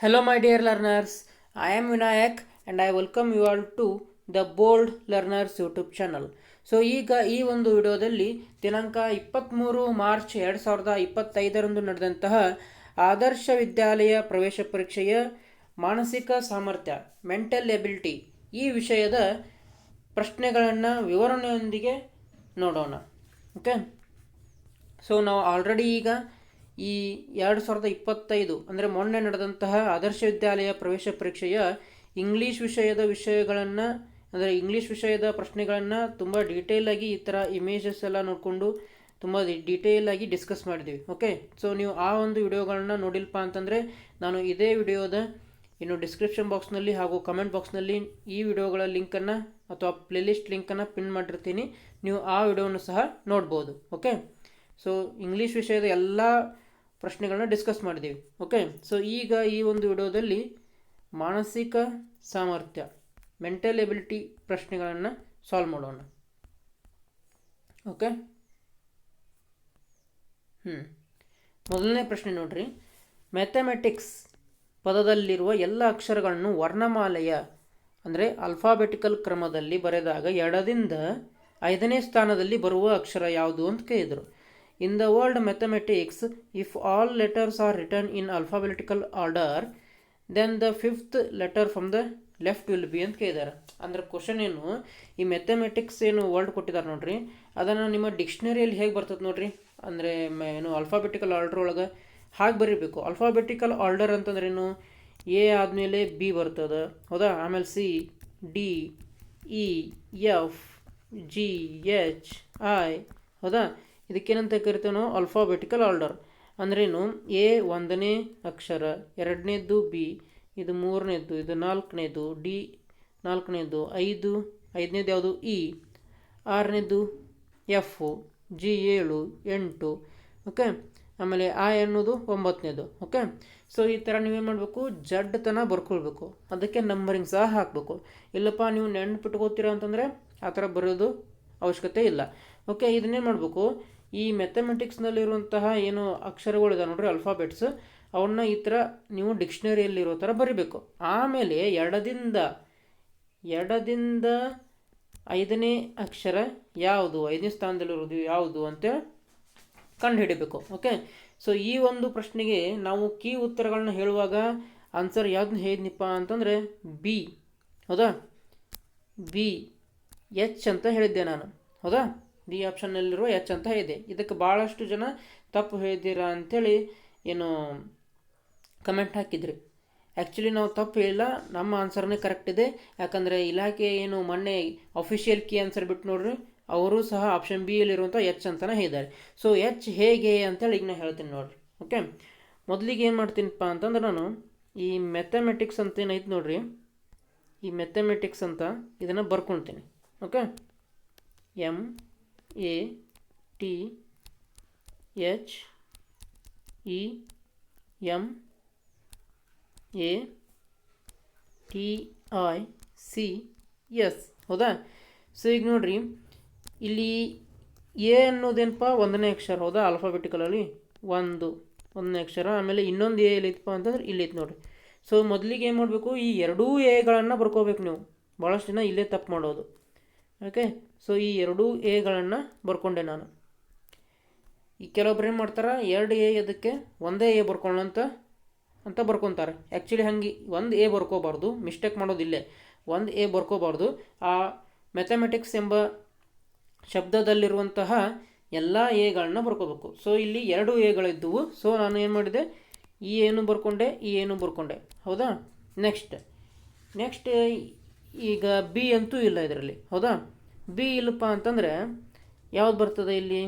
Hello, my dear learners. I am Vinayak and I welcome you all to the bold learners YouTube channel so ಈಗ ಈ ಒಂದು ವಿಡಿಯೋದಲ್ಲಿ ದಿನಾಂಕ ಇಪ್ಪತ್ತ್ಮೂರು March ಎರಡು ಸಾವಿರದ ಇಪ್ಪತ್ತೈದರಂದು ನಡೆದಂತಹ ಆದರ್ಶ ವಿದ್ಯಾಲಯ ಪ್ರವೇಶ ಪರೀಕ್ಷೆಯ ಮಾನಸಿಕ ಸಾಮರ್ಥ್ಯ ಮೆಂಟಲ್ ಎಬಿಲಿಟಿ ಈ ವಿಷಯದ ಪ್ರಶ್ನೆಗಳನ್ನು ವಿವರಣೆಯೊಂದಿಗೆ ನೋಡೋಣ. ಓಕೆ ಸೊ ನಾವು ಆಲ್ರೆಡಿ ಈಗ ಈ ಎರಡು ಸಾವಿರದ ಇಪ್ಪತ್ತೈದು, ಅಂದರೆ ಮೊನ್ನೆ ನಡೆದಂತಹ ಆದರ್ಶ ವಿದ್ಯಾಲಯ ಪ್ರವೇಶ ಪರೀಕ್ಷೆಯ ಇಂಗ್ಲೀಷ್ ವಿಷಯದ ವಿಷಯಗಳನ್ನು, ಅಂದರೆ ಇಂಗ್ಲೀಷ್ ವಿಷಯದ ಪ್ರಶ್ನೆಗಳನ್ನು ತುಂಬ ಡೀಟೇಲಾಗಿ ಈ ಥರ ಇಮೇಜಸ್ ಎಲ್ಲ ನೋಡಿಕೊಂಡು ತುಂಬ ಡೀಟೇಲಾಗಿ ಡಿಸ್ಕಸ್ ಮಾಡಿದ್ದೀವಿ ಓಕೆ ಸೊ ನೀವು ಆ ಒಂದು ವಿಡಿಯೋಗಳನ್ನ ನೋಡಿಲ್ಪ ಅಂತಂದರೆ, ನಾನು ಇದೇ ವಿಡಿಯೋದ ಇನ್ನು ಡಿಸ್ಕ್ರಿಪ್ಷನ್ ಬಾಕ್ಸ್ನಲ್ಲಿ ಹಾಗೂ ಕಮೆಂಟ್ ಬಾಕ್ಸ್ನಲ್ಲಿ ಈ ವಿಡಿಯೋಗಳ ಲಿಂಕನ್ನು ಅಥವಾ ಪ್ಲೇಲಿಸ್ಟ್ ಲಿಂಕನ್ನು ಪಿನ್ ಮಾಡಿರ್ತೀನಿ. ನೀವು ಆ ವಿಡಿಯೋವನ್ನು ಸಹ ನೋಡ್ಬೋದು ಓಕೆ ಸೊ ಇಂಗ್ಲೀಷ್ ವಿಷಯದ ಎಲ್ಲ ಪ್ರಶ್ನೆಗಳನ್ನ ಡಿಸ್ಕಸ್ ಮಾಡಿದ್ದೀವಿ ಓಕೆ ಸೊ ಈಗ ಈ ಒಂದು ವಿಡಿಯೋದಲ್ಲಿ ಮಾನಸಿಕ ಸಾಮರ್ಥ್ಯ ಮೆಂಟಲ್ ಎಬಿಲಿಟಿ ಪ್ರಶ್ನೆಗಳನ್ನು ಸಾಲ್ವ್ ಮಾಡೋಣ. ಓಕೆ ಹ್ಞೂ ಮೊದಲನೇ ಪ್ರಶ್ನೆ ನೋಡ್ರಿ. ಮ್ಯಾಥಮೆಟಿಕ್ಸ್ ಪದದಲ್ಲಿರುವ ಎಲ್ಲ ಅಕ್ಷರಗಳನ್ನು ವರ್ಣಮಾಲೆಯ, ಅಂದರೆ ಅಲ್ಫಾಬೆಟಿಕಲ್ ಕ್ರಮದಲ್ಲಿ ಬರೆದಾಗ ಎಡದಿಂದ ಐದನೇ ಸ್ಥಾನದಲ್ಲಿ ಬರುವ ಅಕ್ಷರ ಯಾವುದು ಅಂತ ಕೇಳಿದರು. In the world mathematics if all letters are return in alphabetical order then the fifth letter from the left will be ಅಂತ ಕೇಳಿದ್ದಾರೆ. ಅಂದ್ರೆ ಕ್ವಶನ್ ಏನು? ಈ ಮೆಥಮೆಟಿಕ್ಸ್ ಏನು ವರ್ಡ್ ಕೊಟ್ಟಿದ್ದಾರೆ ನೋಡ್ರಿ. ಅದನ್ನು ನಿಮ್ಮ ಡಿಕ್ಷನರಿಯಲ್ಲಿ ಹೇಗೆ ಬರ್ತದೆ ನೋಡ್ರಿ? ಅಂದರೆ ಏನು ಅಲ್ಫಾಬೆಟಿಕಲ್ ಆರ್ಡರ್ ಒಳಗೆ ಹಾಗೆ ಬರೀಬೇಕು. ಅಲ್ಫಾಬೆಟಿಕಲ್ ಆರ್ಡರ್ ಅಂತಂದ್ರೇನು? ಎ ಆದಮೇಲೆ ಬಿ ಬರ್ತದೆ. ಹೌದಾ? ಆಮೇಲೆ C D E F G H I ಹೌದಾ? ಇದಕ್ಕೇನಂತ ಕರಿತೇವೆ ನಾವು ಅಲ್ಫಾಬೆಟಿಕಲ್ ಆರ್ಡರ್ ಅಂದ್ರೇನು, ಎ ಒಂದನೇ ಅಕ್ಷರ, ಎರಡನೇದ್ದು ಬಿ, ಇದು ಮೂರನೇದ್ದು, ಇದು ನಾಲ್ಕನೇದು ಡಿ ನಾಲ್ಕನೇದು ಐದು ಐದನೇದು ಯಾವುದು ಇ ಆರನೇದು ಎಫ್, ಜಿ ಏಳು, ಎಂಟು, ಓಕೆ? ಆಮೇಲೆ ಆ ಎನ್ನುವುದು ಒಂಬತ್ತನೇದು ಓಕೆ? ಸೊ ಈ ಥರ ನೀವೇನು ಮಾಡಬೇಕು? ಜಡ್ ತನ ಬರ್ಕೊಳ್ಬೇಕು. ಅದಕ್ಕೆ ನಂಬರಿಂಗ್ ಸಹ ಹಾಕಬೇಕು. ಇಲ್ಲಪ್ಪ, ನೀವು ನೆನ್ಪಿಟ್ಕೋತೀರ ಅಂತಂದರೆ ಆ ಥರ ಬರೋದು ಅವಶ್ಯಕತೆ ಇಲ್ಲ. ಓಕೆ, ಇದನ್ನೇನು ಮಾಡಬೇಕು? ಈ ಮೆಥಮೆಟಿಕ್ಸ್ನಲ್ಲಿರುವಂತಹ ಏನು ಅಕ್ಷರಗಳಿದೆ ನೋಡ್ರಿ ಅಲ್ಫಾಬೆಟ್ಸ್ ಅವನ್ನ ಈ ಥರ ನೀವು ಡಿಕ್ಷನರಿಯಲ್ಲಿರೋ ಥರ ಬರಿಬೇಕು. ಆಮೇಲೆ ಎಡದಿಂದ ಎಡದಿಂದ ಐದನೇ ಅಕ್ಷರ ಯಾವುದು, ಐದನೇ ಸ್ಥಾನದಲ್ಲಿರೋದು ಯಾವುದು ಅಂತೇಳಿ ಕಂಡು ಹಿಡಿಬೇಕು ಓಕೆ ಸೊ ಈ ಒಂದು ಪ್ರಶ್ನೆಗೆ ನಾವು ಕೀ ಉತ್ತರಗಳನ್ನ ಹೇಳುವಾಗ ಆನ್ಸರ್ ಯಾವ್ದನ್ನ ಹೇಳಿದ್ನಿಪ್ಪ ಅಂತಂದರೆ ಬಿ ಹೌದಾ? ಬಿ ಎಚ್ ಅಂತ ಹೇಳಿದ್ದೆ ನಾನು, ಹೌದಾ? ಬಿ ಆಪ್ಷನ್ನಲ್ಲಿರುವ ಎಚ್ ಅಂತ ಇದೆ. ಇದಕ್ಕೆ ಭಾಳಷ್ಟು ಜನ ತಪ್ಪು ಹೇಳಿದ್ದೀರಾ ಅಂಥೇಳಿ ಏನು ಕಮೆಂಟ್ ಹಾಕಿದ್ರಿ. ಆ್ಯಕ್ಚುಲಿ ನಾವು ತಪ್ಪು ಹೇಳಿಲ್ಲ ನಮ್ಮ ಆನ್ಸರ್ನೇ ಕರೆಕ್ಟ್ ಇದೆ. ಯಾಕಂದರೆ ಇಲಾಖೆ ಏನು ಮೊನ್ನೆ ಅಫಿಷಿಯಲ್ ಕೀ ಆನ್ಸರ್ ಬಿಟ್ಟು ನೋಡ್ರಿ, ಅವರು ಸಹ ಆಪ್ಷನ್ ಬಿ ಯಲ್ಲಿರುವಂಥ ಎಚ್ ಅಂತಲೇ ಹೇಳಿದ್ದಾರೆ. ಸೊ ಎಚ್ ಹೇಗೆ ಅಂತೇಳಿ ಈಗ ನಾನು ಹೇಳ್ತೀನಿ ನೋಡ್ರಿ. ಓಕೆ ಮೊದಲಿಗೆ ಏನು ಮಾಡ್ತೀನಿಪ್ಪ ಅಂತಂದ್ರೆ ನಾನು ಈ ಮೆಥಮೆಟಿಕ್ಸ್ ಅಂತ ಏನೈತೆ ನೋಡ್ರಿ, ಈ ಮೆಥಮೆಟಿಕ್ಸ್ ಅಂತ ಇದನ್ನು ಬರ್ಕೊಳ್ತೀನಿ okay M A T H E M A T I C S ಹೌದಾ? ಸೊ ಈಗ ನೋಡ್ರಿ, ಇಲ್ಲಿ ಎ ಅನ್ನೋದೇನಪ್ಪ? ಒಂದನೇ ಅಕ್ಷರ, ಹೌದಾ? ಆಲ್ಫಾಬೆಟಿಕಲಲ್ಲಿ ಒಂದು, ಒಂದನೇ ಅಕ್ಷರ, ಆಮೇಲೆ ಇನ್ನೊಂದು ಎ ಎಲ್ಲಿತ್ತಪ್ಪ ಅಂತಂದ್ರೆ ಇಲ್ಲೈತೆ ನೋಡಿರಿ. ಸೊ ಮೊದಲಿಗೆ ಏನು ಮಾಡಬೇಕು? ಈ ಎರಡೂ ಎಗಳನ್ನು ಬರ್ಕೋಬೇಕು ನೀವು. ಭಾಳಷ್ಟು ಜನ ಇಲ್ಲೇ ತಪ್ಪು ಮಾಡೋದು. ಓಕೆ ಸೊ ಈ ಎರಡೂ ಎಗಳನ್ನು ಬರ್ಕೊಂಡೆ ನಾನು. ಈ ಕೆಲವೊಬ್ರು ಏನು ಮಾಡ್ತಾರೆ, ಎರಡು ಎ ಅದಕ್ಕೆ ಒಂದೇ ಎ ಬರ್ಕೊಳ್ಳೋಂತ, ಅಂತ ಬರ್ಕೊತಾರೆ. ಆ್ಯಕ್ಚುಲಿ ಹಂಗೆ ಒಂದು ಎ ಬರ್ಕೋಬಾರ್ದು ಮಿಸ್ಟೇಕ್ ಮಾಡೋದಿಲ್ಲೇ ಒಂದು ಎ ಬರ್ಕೋಬಾರ್ದು. ಆ ಮ್ಯಾಥಮೆಟಿಕ್ಸ್ ಎಂಬ ಶಬ್ದದಲ್ಲಿರುವಂತಹ ಎಲ್ಲ ಎಗಳನ್ನ ಬರ್ಕೋಬೇಕು. ಸೊ ಇಲ್ಲಿ ಎರಡು ಎಗಳಿದ್ದವು ಸೊ ನಾನು ಏನು ಮಾಡಿದೆ, ಈ ಏನು ಬರ್ಕೊಂಡೆ, ಈ ಏನು ಬರ್ಕೊಂಡೆ. ಹೌದಾ? ನೆಕ್ಸ್ಟ್ ನೆಕ್ಸ್ಟ್ ಈಗ ಬಿ ಅಂತೂ ಇಲ್ಲ ಇದರಲ್ಲಿ, ಹೌದಾ? ಬಿ ಇಲ್ಲಪ್ಪ ಅಂತಂದರೆ ಯಾವ್ದು ಬರ್ತದೆ ಇಲ್ಲಿ?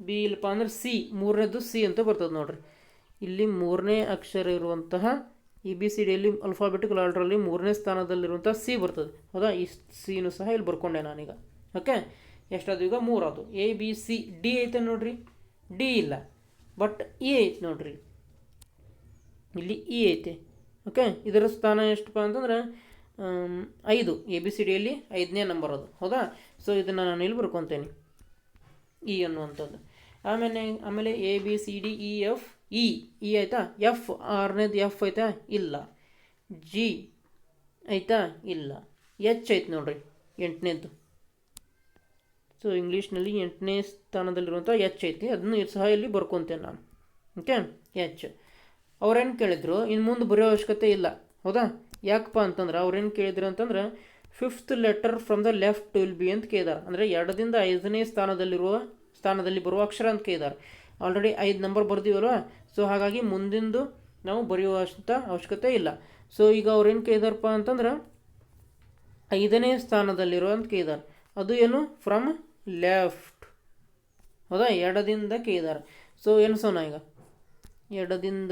ಬಿ ಇಲ್ಲಪ್ಪ ಅಂದ್ರೆ ಸಿ ಮೂರನೇದು ಸಿ ಅಂತ ಬರ್ತದೆ ನೋಡ್ರಿ. ಇಲ್ಲಿ ಮೂರನೇ ಅಕ್ಷರ ಇರುವಂತಹ ಇ ಬಿ ಸಿ ಡಿಯಲ್ಲಿ ಅಲ್ಫಾಬೆಟಿಕಲ್ ಆರ್ಡ್ರಲ್ಲಿ ಮೂರನೇ ಸ್ಥಾನದಲ್ಲಿರುವಂಥ ಸಿ ಬರ್ತದೆ, ಹೌದಾ? ಈ ಸಿನೂ ಸಹ ಇಲ್ಲಿ ಬರ್ಕೊಂಡೆ ನಾನೀಗ, ಓಕೆ? ಎಷ್ಟಾದ ಈಗ ಮೂರದು ಎ ಬಿ ಸಿ ಡಿ ಐತೆ ನೋಡ್ರಿ. ಡಿ ಇಲ್ಲ, ಬಟ್ ಇ ಐತೆ ನೋಡ್ರಿ. ಇಲ್ಲಿ ಇ ಐತೆ, ಓಕೆ? ಇದರ ಸ್ಥಾನ ಎಷ್ಟಪ್ಪ ಅಂತಂದ್ರೆ ಐದು ಎ ಬಿ ಸಿ ಡಿಯಲ್ಲಿ ಐದನೇ ನಂಬರ್ ಅದು. ಹೌದಾ? ಸೊ ಇದನ್ನು ನಾನು ಇಲ್ಲಿ ಬರ್ಕೊತೇನೆ. ಇ ಅನ್ನುವಂಥದ್ದು. ಆಮೇಲೆ ಆಮೇಲೆ A B C D E F E E ಆಯಿತಾ? ಎಫ್ ಆರನೇದು ಎಫ್ ಐತಾ ಇಲ್ಲ. ಜಿ ಆಯಿತಾ? ಇಲ್ಲ. ಎಚ್ ಆಯ್ತು ನೋಡ್ರಿ, ಎಂಟನೇದು. ಸೊ ಇಂಗ್ಲೀಷ್ನಲ್ಲಿ ಎಂಟನೇ ಸ್ಥಾನದಲ್ಲಿರುವಂಥ ಎಚ್ ಐತಿ. ಅದನ್ನು ಸಹ ಇಲ್ಲಿ ಬರ್ಕೊತೇನೆ ನಾನು. ಓಕೆ ಎಚ್ ಅವ್ರೇನು ಕೇಳಿದ್ರು? ಇನ್ನು ಮುಂದೆ ಬರೆಯೋ ಅವಶ್ಯಕತೆ ಇಲ್ಲ. ಹೌದಾ? ಯಾಕಪ್ಪ ಅಂತಂದ್ರೆ ಅವ್ರೇನು ಕೇಳಿದ್ರು ಅಂತಂದ್ರೆ fifth letter from the left will be ಅಂತ ಕೇಳಿದಾರೆ. ಅಂದರೆ ಎರಡರಿಂದ ಐದನೇ ಸ್ಥಾನದಲ್ಲಿರುವ, ಸ್ಥಾನದಲ್ಲಿ ಬರುವ ಅಕ್ಷರ ಅಂತ ಕೇಳಿದಾರೆ. ಆಲ್ರೆಡಿ ಐದು ನಂಬರ್ ಬರ್ದೀವಲ್ವ? ಸೊ ಹಾಗಾಗಿ ಮುಂದಿಂದು ನಾವು ಬರೆಯುವಂಥ ಅವಶ್ಯಕತೆ ಇಲ್ಲ. ಸೊ ಈಗ ಅವ್ರೇನು ಕೇಳಿದಾರಪ್ಪ ಅಂತಂದ್ರೆ, ಐದನೇ ಸ್ಥಾನದಲ್ಲಿರೋ ಅಂತ ಕೇಳಿದಾರೆ. ಅದು ಏನು? ಫ್ರಮ್ ಲೆಫ್ಟ್ ಹೌದಾ? ಎಡದಿಂದ ಕೇಳಿದಾರೆ. ಸೊ ಸೋನ ಈಗ? ಎಡದಿಂದ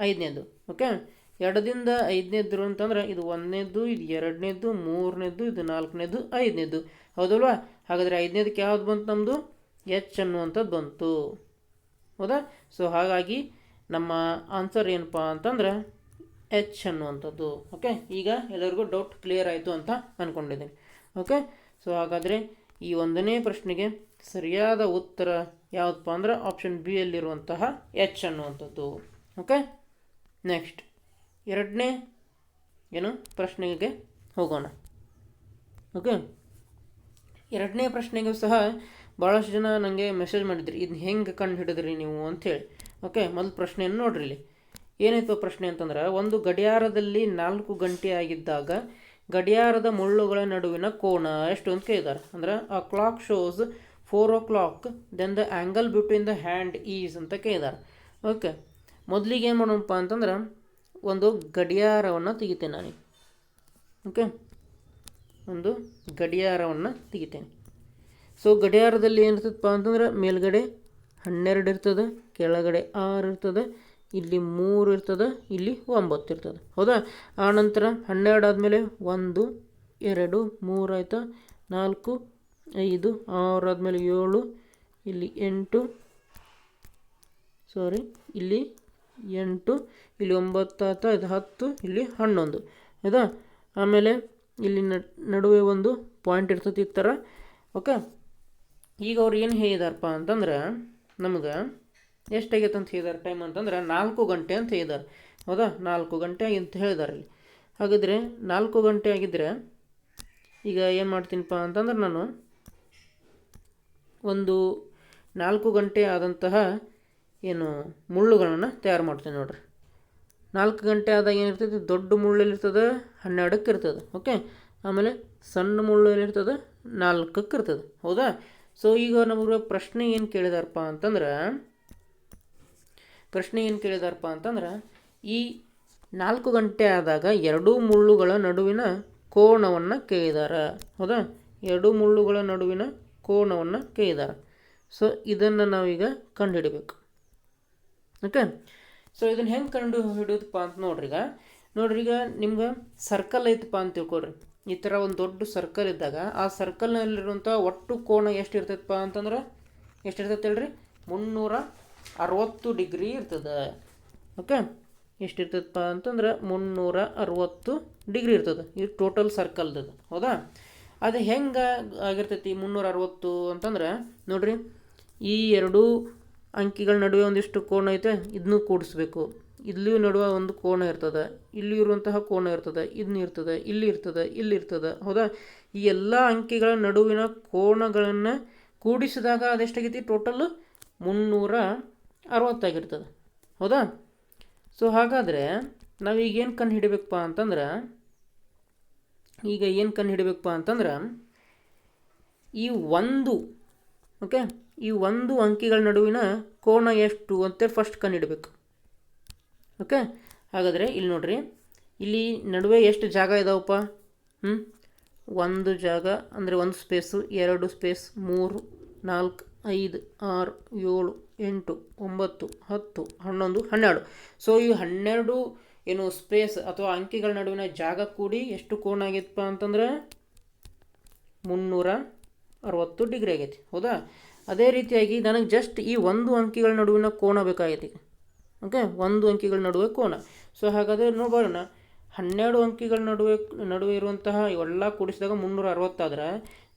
ಐದನೇದು. ಓಕೆ ಎರಡದಿಂದ ಐದನೇದ್ರು ಅಂತಂದ್ರೆ ಇದು ಒಂದನೇದು, ಇದು ಎರಡನೇದು, ಮೂರನೇದು, ಇದು ನಾಲ್ಕನೇದು, ಐದನೇದು. ಹೌದಲ್ವಾ? ಹಾಗಾದರೆ ಐದನೇದಕ್ಕೆ ಯಾವ್ದು ಬಂತು ನಮ್ಮದು ಎಚ್ ಅನ್ನುವಂಥದ್ದು ಬಂತು. ಹೌದಾ? ಸೊ ಹಾಗಾಗಿ ನಮ್ಮ ಆನ್ಸರ್ ಏನಪ್ಪ ಅಂತಂದ್ರೆ ಎಚ್ ಅನ್ನುವಂಥದ್ದು. ಓಕೆ ಈಗ ಎಲ್ಲರಿಗೂ ಡೌಟ್ ಕ್ಲಿಯರ್ ಆಯಿತು ಅಂತ ಅಂದ್ಕೊಂಡಿದ್ದೀನಿ ಓಕೆ ಸೊ ಹಾಗಾದರೆ ಈ ಒಂದನೇ ಪ್ರಶ್ನೆಗೆ ಸರಿಯಾದ ಉತ್ತರ ಯಾವುದಪ್ಪ ಅಂದ್ರೆ ಆಪ್ಷನ್ ಬಿ ಯಲ್ಲಿರುವಂತಹ ಎಚ್ ಅನ್ನುವಂಥದ್ದು. ಓಕೆ ನೆಕ್ಸ್ಟ್ ಎರಡನೇ ಏನು ಪ್ರಶ್ನೆಗೆ ಹೋಗೋಣ. ಓಕೆ ಎರಡನೇ ಪ್ರಶ್ನೆಗೂ ಸಹ ಭಾಳಷ್ಟು ಜನ ನನಗೆ ಮೆಸೇಜ್ ಮಾಡಿದ್ರಿ. ಇದನ್ನ ಹೆಂಗೆ ಕಂಡು ಹಿಡಿದ್ರಿ ನೀವು ಅಂಥೇಳಿ ಓಕೆ ಮೊದಲು ಪ್ರಶ್ನೆಯನ್ನು ನೋಡ್ರಿ ಇಲ್ಲಿ. ಏನಾಯಿತು ಪ್ರಶ್ನೆ ಅಂತಂದ್ರೆ, ಒಂದು ಗಡಿಯಾರದಲ್ಲಿ ನಾಲ್ಕು ಗಂಟೆ ಆಗಿದ್ದಾಗ ಗಡಿಯಾರದ ಮುಳ್ಳುಗಳ ನಡುವಿನ ಕೋಣ ಎಷ್ಟು ಅಂತ ಕೇಳಿದ್ದಾರೆ ಅಂದ್ರೆ, ಆ clock shows four o'clock then the angle between the hand is ಅಂತ ಕೇಳಿದ್ದಾರೆ ಓಕೆ ಮೊದಲಿಗೆ ಏನು ಮಾಡೋಣಪ್ಪ ಅಂತಂದ್ರೆ ಒಂದು ಗಡಿಯಾರವನ್ನು ತೆಗಿತೇನೆ ನಾನು. ಓಕೆ ಒಂದು ಗಡಿಯಾರವನ್ನು ತೆಗಿತೇನೆ. ಸೊ ಗಡಿಯಾರದಲ್ಲಿ ಏನಿರ್ತದಪ್ಪ ಅಂತಂದ್ರೆ ಮೇಲ್ಗಡೆ ಹನ್ನೆರಡು ಇರ್ತದೆ, ಕೆಳಗಡೆ ಆರು ಇರ್ತದೆ, ಇಲ್ಲಿ ಮೂರು ಇರ್ತದೆ, ಇಲ್ಲಿ ಒಂಬತ್ತು ಇರ್ತದೆ. ಹೌದಾ? ಆ ನಂತರ ಹನ್ನೆರಡು ಆದಮೇಲೆ ಒಂದು, ಎರಡು, ಮೂರು ಆಯಿತಾ? ನಾಲ್ಕು, ಐದು, ಆರು ಆದಮೇಲೆ ಏಳು, ಇಲ್ಲಿ ಎಂಟು ಸಾರಿ ಇಲ್ಲಿ ಎಂಟು, ಇಲ್ಲಿ ಒಂಬತ್ತು ಆಯ್ತಾ ಇದು ಹತ್ತು, ಇಲ್ಲಿ ಹನ್ನೊಂದು. ಹೌದಾ? ಆಮೇಲೆ ಇಲ್ಲಿ ನಡುವೆ ಒಂದು ಪಾಯಿಂಟ್ ಇರ್ತೈತಿ ಈ ಥರ ಓಕೆ? ಈಗ ಅವ್ರು ಏನು ಹೇಳಿದಾರಪ್ಪ ಅಂತಂದ್ರೆ, ನಮ್ಗೆ ಎಷ್ಟಾಗೈತೆ ಅಂತ ಹೇಳಿದಾರೆ ಟೈಮ್ ಅಂತಂದ್ರೆ, ನಾಲ್ಕು ಗಂಟೆ ಅಂತ ಹೇಳಿದಾರೆ. ಹೌದಾ? ನಾಲ್ಕು ಗಂಟೆ ಅಂತ ಹೇಳಿದಾರೆ ಇಲ್ಲಿ ಹಾಗಿದ್ರೆ ನಾಲ್ಕು ಗಂಟೆ ಆಗಿದ್ದರೆ ಈಗ ಏನು ಮಾಡ್ತೀನಪ್ಪ ಅಂತಂದ್ರೆ ನಾನು ಒಂದು ನಾಲ್ಕು ಗಂಟೆ ಆದಂತಹ ಏನು ಮುಳ್ಳುಗಳನ್ನು ತಯಾರು ಮಾಡ್ತೀನಿ ನೋಡ್ರಿ. ನಾಲ್ಕು ಗಂಟೆ ಆದಾಗ ಏನಿರ್ತದೆ ದೊಡ್ಡ ಮುಳ್ಳಲ್ಲಿರ್ತದೆ, ಹನ್ನೆರಡಕ್ಕೆ ಇರ್ತದೆ ಓಕೆ ಆಮೇಲೆ ಸಣ್ಣ ಮುಳ್ಳಲ್ಲಿರ್ತದೆ, ನಾಲ್ಕಕ್ಕೆ ಇರ್ತದೆ, ಹೌದಾ? ಸೊ ಈಗ ನಮಗೆ ಪ್ರಶ್ನೆ ಏನು ಕೇಳಿದಾರಪ್ಪ ಅಂತಂದ್ರೆ, ಪ್ರಶ್ನೆ ಏನು ಕೇಳಿದಾರಪ್ಪ ಅಂತಂದ್ರೆ, ಈ ನಾಲ್ಕು ಗಂಟೆ ಆದಾಗ ಎರಡೂ ಮುಳ್ಳುಗಳ ನಡುವಿನ ಕೋಣವನ್ನು ಕೇಳಿದಾರ, ಹೌದಾ? ಎರಡು ಮುಳ್ಳುಗಳ ನಡುವಿನ ಕೋಣವನ್ನು ಕೇಳಿದಾರ. ಸೊ ಇದನ್ನು ನಾವೀಗ ಕಂಡುಹಿಡಬೇಕು. ಓಕೆ ಸೊ ಇದನ್ನು ಹೆಂಗೆ ಕಂಡು ಹಿಡಿಯೋದಪ್ಪ ಅಂತ ನೋಡ್ರಿ ಈಗ. ನೋಡ್ರಿ ಈಗ ನಿಮ್ಗೆ ಸರ್ಕಲ್ ಐತಪ್ಪ ಅಂತ ತಿಳ್ಕೊಳ್ರಿ. ಈ ಥರ ಒಂದು ದೊಡ್ಡ ಸರ್ಕಲ್ ಇದ್ದಾಗ ಆ ಸರ್ಕಲ್ನಲ್ಲಿರುವಂಥ ಒಟ್ಟು ಕೋಣ ಎಷ್ಟು ಇರ್ತೈತಪ್ಪ ಅಂತಂದ್ರೆ ಎಷ್ಟು ಇರ್ತೈತೆ ಹೇಳ್ರಿ? ಮುನ್ನೂರ ಅರವತ್ತು ಡಿಗ್ರಿ ಇರ್ತದೆ. ಓಕೆ ಎಷ್ಟು ಇರ್ತೈತಪ್ಪ ಅಂತಂದ್ರೆ ಮುನ್ನೂರ ಅರವತ್ತು ಡಿಗ್ರಿ ಇರ್ತದೆ. ಇದು ಟೋಟಲ್ ಸರ್ಕಲ್ದು ಹೌದಾ? ಅದು ಹೆಂಗೆ ಆಗಿರ್ತೈತಿ ಮುನ್ನೂರ ಅರವತ್ತು ಅಂತಂದ್ರೆ ನೋಡ್ರಿ ಈ ಎರಡೂ ಅಂಕಿಗಳ ನಡುವೆ ಒಂದಿಷ್ಟು ಕೋಣ ಐತೆ ಇದನ್ನು ಕೂಡಿಸ್ಬೇಕು. ಇಲ್ಲಿಯೂ ನಡುವೆ ಒಂದು ಕೋಣ ಇರ್ತದೆ ಇಲ್ಲಿ ಇರುವಂತಹ ಕೋಣ ಇರ್ತದೆ ಇದನ್ನ ಇರ್ತದೆ, ಇಲ್ಲಿ ಇರ್ತದೆ ಇಲ್ಲಿ ಇರ್ತದೆ. ಹೌದಾ? ಈ ಎಲ್ಲ ಅಂಕಿಗಳ ನಡುವಿನ ಕೋಣಗಳನ್ನು ಕೂಡಿಸಿದಾಗ ಅದೆಷ್ಟಾಗೈತಿ ಟೋಟಲ್ ಮುನ್ನೂರ ಅರವತ್ತಾಗಿರ್ತದೆ. ಹೌದಾ? ಸೊ ಹಾಗಾದರೆ ನಾವೀಗೇನು ಕಣ್ಣು ಹಿಡಿಬೇಕಪ್ಪ ಅಂತಂದ್ರೆ, ಈಗ ಏನು ಕಣ್ಣು ಹಿಡಿಬೇಕಪ್ಪ ಅಂತಂದ್ರೆ, ಈ ಒಂದು ಓಕೆ ಈ ಒಂದು ಅಂಕಿಗಳ ನಡುವಿನ ಕೋಣ ಎಷ್ಟು ಅಂತ ಫಸ್ಟ್ ಕಂಡುಹಿಡಬೇಕು ಓಕೆ ಹಾಗಾದರೆ ಇಲ್ಲಿ ನೋಡ್ರಿ. ಇಲ್ಲಿ ನಡುವೆ ಎಷ್ಟು ಜಾಗ ಇದಾವಪ್ಪ? ಹ್ಞೂ ಒಂದು ಜಾಗ ಅಂದರೆ ಒಂದು ಸ್ಪೇಸು ಎರಡು ಸ್ಪೇಸ್ ಮೂರು, ನಾಲ್ಕು, ಐದು, ಆರು, ಏಳು, ಎಂಟು, ಒಂಬತ್ತು, ಹತ್ತು, ಹನ್ನೊಂದು, ಹನ್ನೆರಡು. ಸೊ ಈ ಹನ್ನೆರಡು ಏನು ಸ್ಪೇಸ್ ಅಥವಾ ಅಂಕಿಗಳ ನಡುವಿನ ಜಾಗ ಕೂಡಿ ಎಷ್ಟು ಕೋಣ ಆಗೈತಪ್ಪ ಅಂತಂದ್ರೆ ಮುನ್ನೂರ ಅರವತ್ತು ಡಿಗ್ರಿ ಆಗೈತಿ. ಹೌದಾ? ಅದೇ ರೀತಿಯಾಗಿ ನನಗೆ ಜಸ್ಟ್ ಈ ಒಂದು ಅಂಕಿಗಳ ನಡುವಿನ ಕೋಣ ಬೇಕಾಗಿದೆ. ಓಕೆ ಒಂದು ಅಂಕಿಗಳ ನಡುವೆ ಕೋಣ ಸೊ ಹಾಗಾದರೆ ನೋಡೋಣ ಹನ್ನೆರಡು ಅಂಕಿಗಳ ನಡುವೆ ನಡುವೆ ಇರುವಂತಹ ಇವೆಲ್ಲ ಕೂಡಿಸಿದಾಗ ಮುನ್ನೂರ ಅರವತ್ತಾದರೆ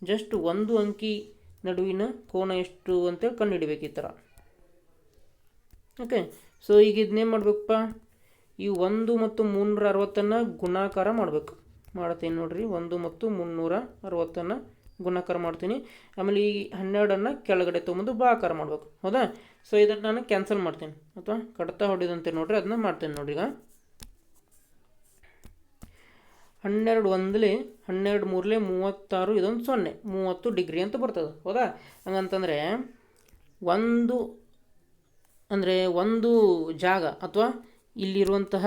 ಜಸ್ಟ್ ಒಂದು ಅಂಕಿ ನಡುವಿನ ಕೋಣ ಎಷ್ಟು ಅಂತೇಳಿ ಕಂಡುಹಿಡಿಬೇಕು ಈ ಥರ. ಓಕೆ ಸೊ ಈಗ ಇದನ್ನೇನು ಮಾಡಬೇಕಪ್ಪ? ಈ ಒಂದು ಮತ್ತು ಮುನ್ನೂರ ಅರವತ್ತನ್ನು ಗುಣಾಕಾರ ಮಾಡಬೇಕು. ಮಾಡ್ತೀನಿ ನೋಡಿರಿ? ಒಂದು ಮತ್ತು ಮುನ್ನೂರ ಅರವತ್ತನ್ನು ಗುಣಾಕಾರ ಮಾಡ್ತೀನಿ. ಆಮೇಲೆ ಈ ಹನ್ನೆರಡನ್ನು ಕೆಳಗಡೆ ತೊಗೊಂಬಂದು ಭಾಗಾಕಾರ ಮಾಡಬೇಕು. ಹೌದಾ? ಸೊ ಇದನ್ನು ನಾನು ಕ್ಯಾನ್ಸಲ್ ಮಾಡ್ತೀನಿ. ಅಥವಾ ಕಡತ ಹೊಡಿದಂತೆ ನೋಡ್ರಿ, ಅದನ್ನ ಮಾಡ್ತೀನಿ ನೋಡ್ರಿ ಈಗ. ಹನ್ನೆರಡು ಒಂದಲೇ, ಹನ್ನೆರಡು ಮೂರಲೇ, ಮೂವತ್ತಾರು, ಇದೊಂದು ಸೊನ್ನೆ. ಮೂವತ್ತು ಡಿಗ್ರಿ ಅಂತ ಬರ್ತದೆ. ಹೌದಾ? ಹಂಗಂತಂದರೆ ಒಂದು, ಅಂದರೆ ಒಂದು ಜಾಗ ಅಥವಾ ಇಲ್ಲಿರುವಂತಹ,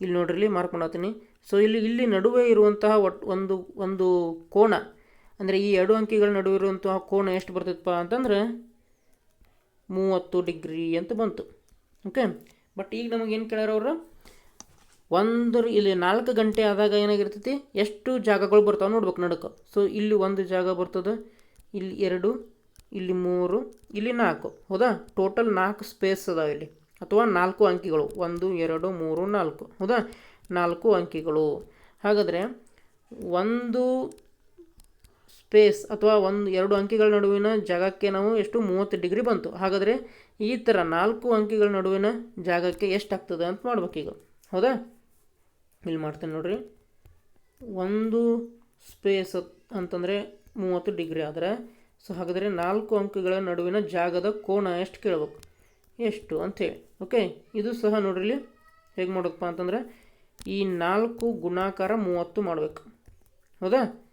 ಇಲ್ಲಿ ನೋಡ್ರಿ, ಇಲ್ಲಿ ಮಾರ್ಕ್ ಮಾಡತ್ತೀನಿ ಸೊ ಇಲ್ಲಿ ಇಲ್ಲಿ ನಡುವೆ ಇರುವಂತಹ ಒಟ್ಟು ಒಂದು ಒಂದು ಕೋಣ ಅಂದರೆ ಈ ಎರಡು ಅಂಕಿಗಳ ನಡುವೆ ಇರುವಂತಹ ಕೋಣ ಎಷ್ಟು ಬರ್ತೈತಪ್ಪ ಅಂತಂದ್ರೆ ಮೂವತ್ತು ಡಿಗ್ರಿ ಅಂತ ಬಂತು. ಓಕೆ ಬಟ್ ಈಗ ನಮಗೇನು ಕೇಳ್ಯಾರ ಅವರು? ಒಂದು ಇಲ್ಲಿ ನಾಲ್ಕು ಗಂಟೆ ಆದಾಗ ಏನಾಗಿರ್ತೈತಿ? ಎಷ್ಟು ಜಾಗಗಳು ಬರ್ತಾವೆ ನೋಡ್ಬೇಕು ನಡುಕ. ಸೊ ಇಲ್ಲಿ ಒಂದು ಜಾಗ ಬರ್ತದೆ, ಇಲ್ಲಿ ಎರಡು, ಇಲ್ಲಿ ಮೂರು, ಇಲ್ಲಿ ನಾಲ್ಕು. ಹೌದಾ? ಟೋಟಲ್ ನಾಲ್ಕು ಸ್ಪೇಸ್ ಅದಾವೆ ಇಲ್ಲಿ. ಅಥವಾ ನಾಲ್ಕು ಅಂಕಿಗಳು. ಒಂದು, ಎರಡು, ಮೂರು, ನಾಲ್ಕು. ಹೌದಾ? ನಾಲ್ಕು ಅಂಕಿಗಳು. ಹಾಗಾದರೆ ಒಂದು ಸ್ಪೇಸ್ ಅಥವಾ ಒಂದು ಎರಡು ಅಂಕಿಗಳ ನಡುವಿನ ಜಾಗಕ್ಕೆ ನಾವು ಎಷ್ಟು ಮೂವತ್ತು ಡಿಗ್ರಿ ಬಂತು. ಹಾಗಾದರೆ ಈ ಥರ ನಾಲ್ಕು ಅಂಕಿಗಳ ನಡುವಿನ ಜಾಗಕ್ಕೆ ಎಷ್ಟಾಗ್ತದೆ ಅಂತ ಮಾಡ್ಬೇಕೀಗ ಹೌದಾ? ಇಲ್ಲಿ ಮಾಡ್ತೇನೆ ನೋಡಿರಿ. ಒಂದು ಸ್ಪೇಸ್ ಅಂತಂದರೆ ಮೂವತ್ತು ಡಿಗ್ರಿ ಆದರೆ, ಸೊ ಹಾಗಾದರೆ ನಾಲ್ಕು ಅಂಕಿಗಳ ನಡುವಿನ ಜಾಗದ ಕೋಣ ಎಷ್ಟು ಕೇಳ್ಬೇಕು? ಎಷ್ಟು ಅಂಥೇಳಿ ಓಕೆ ಇದು ಸಹ ನೋಡ್ರಿ ಹೇಗೆ ಮಾಡೋದಪ್ಪ ಅಂತಂದರೆ ಈ ನಾಲ್ಕು ಗುಣಾಕಾರ ಮೂವತ್ತು ಮಾಡಬೇಕು. ಹೌದಾ?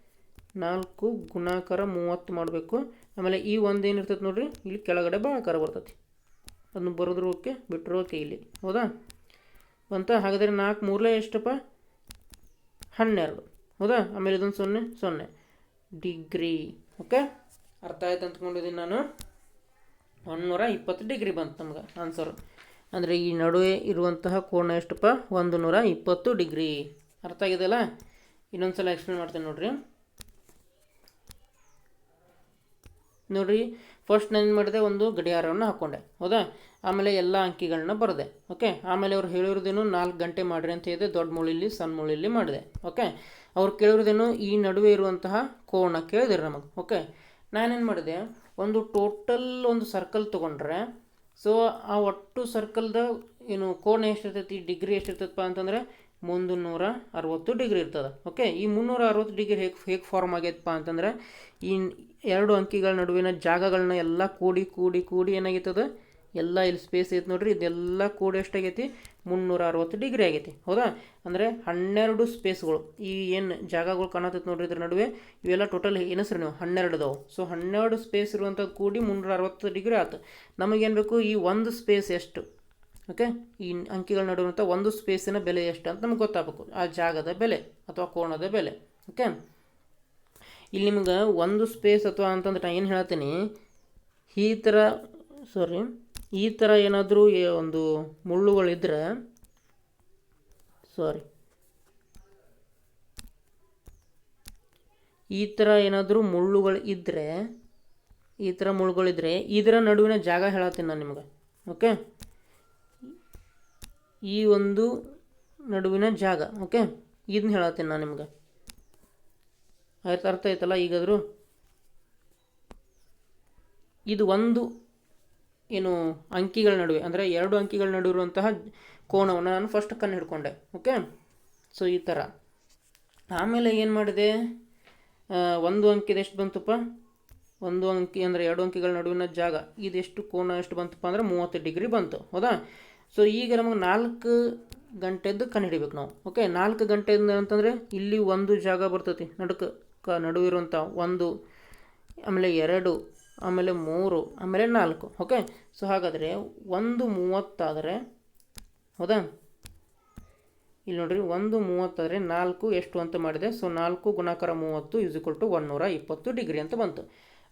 ನಾಲ್ಕು ಗುಣಾಕಾರ ಮೂವತ್ತು ಮಾಡಬೇಕು. ಆಮೇಲೆ ಈ ಒಂದು ಏನಿರ್ತೈತೆ ನೋಡಿರಿ, ಇಲ್ಲಿ ಕೆಳಗಡೆ ಭಾಗಾಕಾರ ಬರ್ತೈತಿ. ಅದನ್ನು ಬರೋದ್ರ ಓಕೆ ಬಿಟ್ಟರು ಓಕೆ ಇಲ್ಲಿ. ಹೌದಾ? ಬಂತ, ಹಾಗಾದರೆ ನಾಲ್ಕು ಮೂರಲೇ ಎಷ್ಟಪ್ಪ? ಹನ್ನೆರಡು. ಹೌದಾ? ಆಮೇಲೆ ಇದೊಂದು ಸೊನ್ನೆ ಸೊನ್ನೆ. ಡಿಗ್ರಿ. ಓಕೆ? ಅರ್ಥ ಆಯ್ತು ಅಂದ್ಕೊಂಡಿದ್ದೀನಿ ನಾನು. ಒಂದುನೂರ ಇಪ್ಪತ್ತು ಡಿಗ್ರಿ ಬಂತು ನಮ್ಗೆ ಆನ್ಸರ್. ಅಂದರೆ ಈ ನಡುವೆ ಇರುವಂತಹ ಕೋಣ ಎಷ್ಟಪ್ಪ? ಒಂದು ನೂರ ಇಪ್ಪತ್ತು ಡಿಗ್ರಿ. ಅರ್ಥ ಆಗಿದೆಯಲ್ಲ? ಇನ್ನೊಂದು ಸಲ ಎಕ್ಸ್ಪ್ಲೇನ್ ಮಾಡ್ತೀನಿ ನೋಡ್ರಿ. ನೋಡ್ರಿ ಫಸ್ಟ್ ನಾನು ಏನು ಮಾಡಿದೆ, ಒಂದು ಗಡಿಯಾರವನ್ನು ಹಾಕ್ಕೊಂಡೆ ಹೌದಾ? ಆಮೇಲೆ ಎಲ್ಲ ಅಂಕಿಗಳನ್ನ ಬರೆದೆ ಓಕೆ ಆಮೇಲೆ ಅವ್ರು ಹೇಳಿರೋದೇನು ನಾಲ್ಕು ಗಂಟೆ ಮಾಡಿರಿ ಅಂತ ಹೇಳಿದೆ, ದೊಡ್ಡ ಮುಳಿಲಿ ಸಣ್ಣ ಮುಳಿಲಿ ಮಾಡಿದೆ ಓಕೆ ಅವ್ರು ಕೇಳಿರೋದೇನು ಈ ನಡುವೆ ಇರುವಂತಹ ಕೋಣ ಕೇಳಿದ್ರೆ ನಮಗೆ ಓಕೆ ನಾನೇನು ಮಾಡಿದೆ, ಒಂದು ಟೋಟಲ್ ಒಂದು ಸರ್ಕಲ್ ತೊಗೊಂಡ್ರೆ ಸೊ ಆ ಒಟ್ಟು ಸರ್ಕಲ್ದ ಏನು ಕೋಣ ಎಷ್ಟಿರ್ತೈತಿ ಡಿಗ್ರಿ ಎಷ್ಟಿರ್ತೈತಪ್ಪ ಅಂತಂದರೆ ಮುಂದು ನೂರ ಅರವತ್ತು ಡಿಗ್ರಿ ಇರ್ತದೆ. ಓಕೆ ಈ ಮುನ್ನೂರ ಅರವತ್ತು ಡಿಗ್ರಿ ಹೇಗೆ ಹೇಗೆ ಫಾರ್ಮ್ ಆಗೈತಪ್ಪ ಅಂತಂದ್ರೆ, ಈ ಎರಡು ಅಂಕಿಗಳ ನಡುವಿನ ಜಾಗಗಳನ್ನ ಎಲ್ಲ ಕೂಡಿ ಕೂಡಿ ಕೂಡಿ ಏನಾಗೈತದ? ಎಲ್ಲ ಇಲ್ಲಿ ಸ್ಪೇಸ್ ಐತೆ ನೋಡ್ರಿ, ಇದೆಲ್ಲ ಕೂಡಿ ಎಷ್ಟಾಗೈತಿ? ಮುನ್ನೂರ ಅರವತ್ತು ಡಿಗ್ರಿ ಆಗೈತಿ. ಹೌದಾ? ಅಂದರೆ ಹನ್ನೆರಡು ಸ್ಪೇಸ್ಗಳು ಈ ಏನು ಜಾಗಗಳು ಕಾಣತೈತೆ ನೋಡ್ರಿ ಇದ್ರ ನಡುವೆ, ಇವೆಲ್ಲ ಟೋಟಲ್ ಏನಸ್ರಿ ನೀವು? ಹನ್ನೆರಡು ಅದಾವೆ. ಸೊ ಹನ್ನೆರಡು ಸ್ಪೇಸ್ ಇರುವಂಥದ್ದು ಕೂಡಿ ಮುನ್ನೂರ ಅರವತ್ತು ಡಿಗ್ರಿ ಆಯ್ತು ನಮಗೇನು ಬೇಕು? ಈ ಒಂದು ಸ್ಪೇಸ್ ಎಷ್ಟು? ಓಕೆ ಈ ಅಂಕಿಗಳ ನಡುವಂಥ ಒಂದು ಸ್ಪೇಸಿನ ಬೆಲೆ ಎಷ್ಟು ಅಂತ ನಮ್ಗೆ ಗೊತ್ತಾಗಬೇಕು. ಆ ಜಾಗದ ಬೆಲೆ ಅಥವಾ ಕೋಣದ ಬೆಲೆ. ಓಕೆ ಇಲ್ಲಿ ನಿಮ್ಗೆ ಒಂದು ಸ್ಪೇಸ್ ಅಥವಾ ಅಂತಂದ್ರೆ ನಾನು ಏನು ಹೇಳ್ತೀನಿ? ಈ ಥರ ಸಾರಿ ಈ ಥರ ಏನಾದರೂ ಒಂದು ಮುಳ್ಳುಗಳಿದ್ರೆ ಸಾರಿ ಈ ಥರ ಏನಾದರೂ ಮುಳ್ಳುಗಳು ಇದ್ದರೆ ಈ ಥರ ಮುಳ್ಳುಗಳಿದ್ರೆ ಇದರ ನಡುವಿನ ಜಾಗ ಹೇಳತ್ತೀನಿ ನಾನು ನಿಮ್ಗೆ. ಓಕೆ ಈ ಒಂದು ನಡುವಿನ ಜಾಗ ಓಕೆ ಇದನ್ನ ಹೇಳತ್ತೀನಿ ನಾನು ನಿಮ್ಗೆ. ಆಯ್ತು, ಅರ್ಥ ಆಯ್ತಲ್ಲ? ಈಗಾದರೂ ಇದು ಒಂದು ಏನು ಅಂಕಿಗಳ ನಡುವೆ, ಅಂದರೆ ಎರಡು ಅಂಕಿಗಳ ನಡುವೆ ಇರುವಂತಹ ಕೋಣವನ್ನು ನಾನು ಫಸ್ಟ್ ಕಣ್ಣು ಹಿಡ್ಕೊಂಡೆ ಓಕೆ ಸೊ ಈ ಥರ ಆಮೇಲೆ ಏನು ಮಾಡಿದೆ? ಒಂದು ಅಂಕಿದ ಎಷ್ಟು ಬಂತಪ್ಪ? ಒಂದು ಅಂಕಿ, ಅಂದರೆ ಎರಡು ಅಂಕಿಗಳ ನಡುವಿನ ಜಾಗ, ಇದೆಷ್ಟು ಕೋನ ಎಷ್ಟು ಬಂತಪ್ಪ ಅಂದರೆ ಮೂವತ್ತು ಡಿಗ್ರಿ ಬಂತು, ಹೌದಾ? ಸೊ ಈಗ ನಮಗೆ ನಾಲ್ಕು ಗಂಟೆದ್ದು ಕಣ್ಣು ಹಿಡಿಬೇಕು ನಾವು. ಓಕೆ ನಾಲ್ಕು ಗಂಟೆಯಿಂದ ಅಂತಂದರೆ ಇಲ್ಲಿ ಒಂದು ಜಾಗ ಬರ್ತೈತಿ. ನಡುಕ, ಕ ನಡುವಿರುವಂಥ ಒಂದು, ಆಮೇಲೆ ಎರಡು, ಆಮೇಲೆ ಮೂರು, ಆಮೇಲೆ ನಾಲ್ಕು. ಓಕೆ ಸೊ ಹಾಗಾದರೆ ಒಂದು ಮೂವತ್ತಾದರೆ, ಹೌದಾ? ಇಲ್ಲಿ ನೋಡಿರಿ, ಒಂದು ಮೂವತ್ತಾದರೆ ನಾಲ್ಕು ಎಷ್ಟು ಅಂತ ಮಾಡಿದೆ. ಸೊ ನಾಲ್ಕು ಗುಣಾಕಾರ ಮೂವತ್ತು ಇಸ್ ಇಕ್ವಲ್ ಟು ಒನ್ನೂರ ಇಪ್ಪತ್ತು ಡಿಗ್ರಿ ಅಂತ ಬಂತು.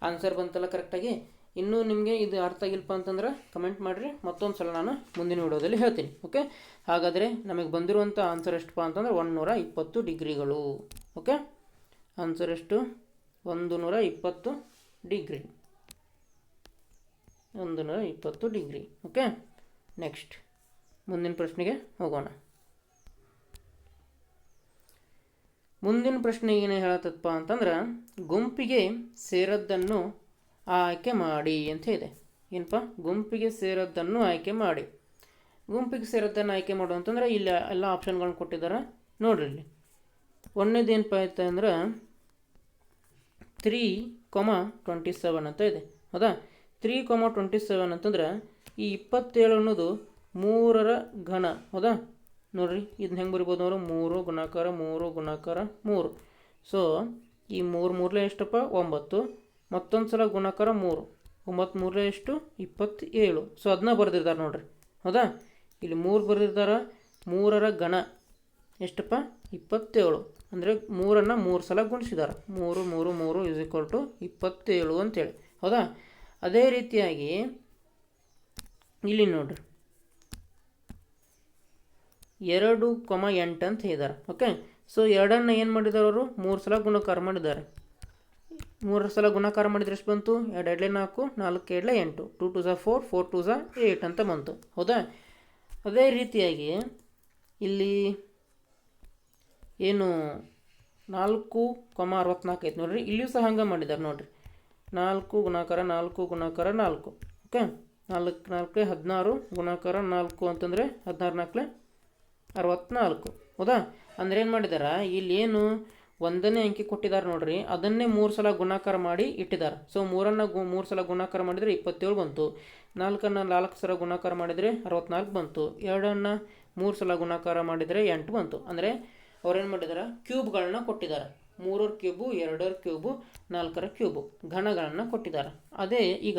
ಆನ್ಸರ್ ಬಂತಲ್ಲ ಕರೆಕ್ಟಾಗಿ ಇನ್ನೂ ನಿಮಗೆ ಇದು ಅರ್ಥ ಆಗಿಲ್ಲಪ್ಪ ಅಂತಂದ್ರೆ ಕಮೆಂಟ್ ಮಾಡಿರಿ. ಮತ್ತೊಂದು ಸಲ ನಾನು ಮುಂದಿನ ವಿಡಿಯೋದಲ್ಲಿ ಹೇಳ್ತೀನಿ. ಓಕೆ ಹಾಗಾದರೆ ನಮಗೆ ಬಂದಿರುವಂಥ ಆನ್ಸರ್ ಎಷ್ಟಪ್ಪ ಅಂತಂದ್ರೆ ಒನ್ನೂರ ಇಪ್ಪತ್ತು ಡಿಗ್ರಿಗಳು. ಓಕೆ ಆನ್ಸರ್ ಎಷ್ಟು? ಒಂದು ನೂರ ಇಪ್ಪತ್ತು ಡಿಗ್ರಿ. ಒಂದು ನೂರ ಇಪ್ಪತ್ತು ಡಿಗ್ರಿ. ಓಕೆ ನೆಕ್ಸ್ಟ್ ಮುಂದಿನ ಪ್ರಶ್ನೆಗೆ ಹೋಗೋಣ. ಮುಂದಿನ ಪ್ರಶ್ನೆ ಏನು ಹೇಳತ್ತಪ್ಪ ಅಂತಂದ್ರೆ, ಗುಂಪಿಗೆ ಸೇರದ್ದನ್ನು ಆಯ್ಕೆ ಮಾಡಿ ಅಂತ ಇದೆ. ಏನಪ್ಪ? ಗುಂಪಿಗೆ ಸೇರೋದನ್ನು ಆಯ್ಕೆ ಮಾಡಿ. ಗುಂಪಿಗೆ ಸೇರೋದನ್ನು ಆಯ್ಕೆ ಮಾಡು ಅಂತಂದ್ರೆ ಇಲ್ಲಿ, ಎಲ್ಲ ಆಪ್ಷನ್ಗಳನ್ನ ಕೊಟ್ಟಿದ್ದಾರೆ. ನೋಡ್ರಿ ಇಲ್ಲಿ. ಒಂದನೇದು ಏನಪ್ಪ ಆಯ್ತು ಅಂದ್ರೆ ತ್ರೀ ಕೊಮ ಟ್ವೆಂಟಿ ಸೆವೆನ್ ಅಂತ ಇದೆ. ಹೌದಾ? ತ್ರೀ ಕೊಮ ಟ್ವೆಂಟಿ ಸೆವೆನ್ ಅಂತಂದ್ರೆ ಈ ಇಪ್ಪತ್ತೇಳು ಅನ್ನೋದು ಮೂರರ ಘನ. ಹೌದಾ? ನೋಡ್ರಿ, ಇದನ್ನ ಹೆಂಗೆ ಬರಿಬೋದು ಅವರು ಮೂರು ಗುಣಾಕಾರ ಮೂರು ಗುಣಾಕಾರ, ಮೂರು. ಸೊ ಈ ಮೂರು ಮೂರಲೇ ಎಷ್ಟಪ್ಪ? ಒಂಬತ್ತು. ಮತ್ತೊಂದು ಸಲ ಗುಣಾಕಾರ ಮೂರು. ಒಂಬತ್ತು ಮೂರಲೇ ಎಷ್ಟು? ಇಪ್ಪತ್ತೇಳು. ಸೊ ಅದನ್ನ ಬರೆದಿರ್ತಾರೆ ನೋಡ್ರಿ. ಹೌದಾ? ಇಲ್ಲಿ ಮೂರು ಬರೆದಿದ್ದಾರೆ ಮೂರರ ಗಣ ಎಷ್ಟಪ್ಪ? ಇಪ್ಪತ್ತೇಳು. ಅಂದರೆ ಮೂರನ್ನು ಮೂರು ಸಲ ಗುಣಿಸಿದ್ದಾರೆ ಮೂರು ಮೂರು ಮೂರು ಇಸ್ ಈಕ್ವಲ್ ಟು ಇಪ್ಪತ್ತೇಳು ಅಂತೇಳಿ. ಹೌದಾ? ಅದೇ ರೀತಿಯಾಗಿ ಇಲ್ಲಿ ನೋಡ್ರಿ. ಎರಡು, ಕೊಮ ಎಂಟು ಅಂತ ಹೇಳಿದ್ದಾರೆ ಓಕೆ ಸೊ ಎರಡನ್ನು ಏನು ಮಾಡಿದ್ದಾರೆ ಅವರು? ಮೂರು ಸಲ ಗುಣಕಾರ ಮಾಡಿದ್ದಾರೆ. ಮೂರು ಸಲ ಗುಣಾಕಾರ ಮಾಡಿದ್ರೆ ಎಷ್ಟು ಬಂತು? ಎರಡು ಎರಡಲೇ ನಾಲ್ಕು ನಾಲ್ಕು ಎರಡಲೇ ಎಂಟು. ಟು ಟು ಝಾ ಫೋರ್ ಫೋರ್ ಟು ಝಾ ಏಯ್ಟ್ ಅಂತ ಬಂತು. ಹೌದಾ? ಅದೇ ರೀತಿಯಾಗಿ ಇಲ್ಲಿ ಏನು ನಾಲ್ಕು ಕೊಮ ಅರವತ್ನಾಲ್ಕು ಐತೆ ನೋಡಿರಿ. ಇಲ್ಲಿಯೂ ಸಹ ಹಂಗೆ ಮಾಡಿದ್ದಾರೆ ನೋಡಿರಿ. ನಾಲ್ಕು ಗುಣಾಕಾರ ನಾಲ್ಕು ಗುಣಾಕಾರ ನಾಲ್ಕು. ಓಕೆ? ನಾಲ್ಕು, ನಾಲ್ಕೇ ಹದಿನಾರು, ಗುಣಾಕಾರ ನಾಲ್ಕು ಅಂತಂದರೆ ಹದಿನಾರು ನಾಲ್ಕಲೆ ಅರವತ್ನಾಲ್ಕು. ಹೌದಾ? ಅಂದ್ರೆ ಏನು ಮಾಡಿದಾರ? ಇಲ್ಲಿ ಏನು ಒಂದನೇ ಅಂಕಿ ಕೊಟ್ಟಿದ್ದಾರೆ ನೋಡ್ರಿ. ಅದನ್ನೇ ಮೂರು ಸಲ ಗುಣಾಕಾರ ಮಾಡಿ ಇಟ್ಟಿದ್ದಾರೆ. ಸೊ ಮೂರನ್ನು ಗು, ಮೂರು ಸಲ ಗುಣಾಕಾರ ಮಾಡಿದರೆ ಇಪ್ಪತ್ತೇಳು ಬಂತು. ನಾಲ್ಕನ್ನು ನಾಲ್ಕು ಸಲ ಗುಣಾಕಾರ ಮಾಡಿದರೆ ಅರವತ್ನಾಲ್ಕು ಬಂತು. ಎರಡನ್ನು ಮೂರು ಸಲ ಗುಣಾಕಾರ ಮಾಡಿದರೆ ಎಂಟು ಬಂತು. ಅಂದರೆ ಅವ್ರೇನು ಮಾಡಿದ್ದಾರೆ ಕ್ಯೂಬ್ಗಳನ್ನ ಕೊಟ್ಟಿದ್ದಾರೆ. ಮೂರರ ಕ್ಯೂಬು, ಎರಡರ ಕ್ಯೂಬು, ನಾಲ್ಕರ ಕ್ಯೂಬು ಘನಗಳನ್ನು ಕೊಟ್ಟಿದ್ದಾರೆ. ಅದೇ ಈಗ